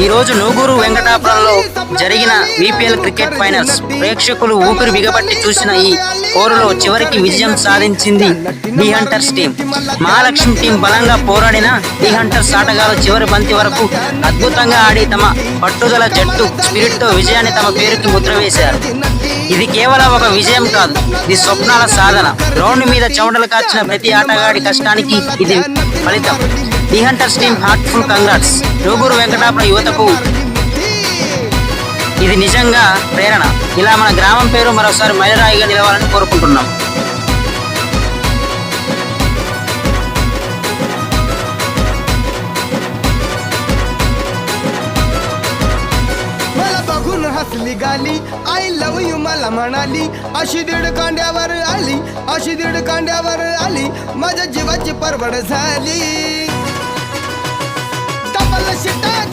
ఈ రోజు నూగూరు వెంకటాపురంలో జరిగిన బీపీఎల్ క్రికెట్ ఫైనల్స్ ప్రేక్షకులు ఊపిరి బిగబట్టి చూసిన ఈ పోరులో చివరికి విజయం సాధించింది the hunters team Mahalakshmi team బలంగా పోరాడిన ది హంటర్స్ ఆటగాళ్ళు చివరి బంతి వరకు అద్భుతంగా ఆడి తమ పట్టుదల జట్టు స్పిరిట్తో విజయాన్ని తమ పేరుకి ముద్ర వేశారు. ఇది కేవలం ఒక విజయం కాదు. ఇది స్వప్నాల సాధన. గ్రౌండ్ మీద చెమటలు కాచిన ప్రతి ఆటగాడి కష్టానికి ఇది ఫలితం. The hunters team heartful congrats. Roguru Venkatapuram యువతకు ఇది నిజంగా ప్రేరణ. ఇలా మన గ్రామం పేరు మరోసారి మైలరాయిగా నిలవాలని కోరుకుంటున్నాం. बघून हसली गाली आय लव यू मला म्हणाली. अशी दीड कांड्यावर आली. अशी दीड कांड्यावर आली. माझ्या जीवाची परवड झाली.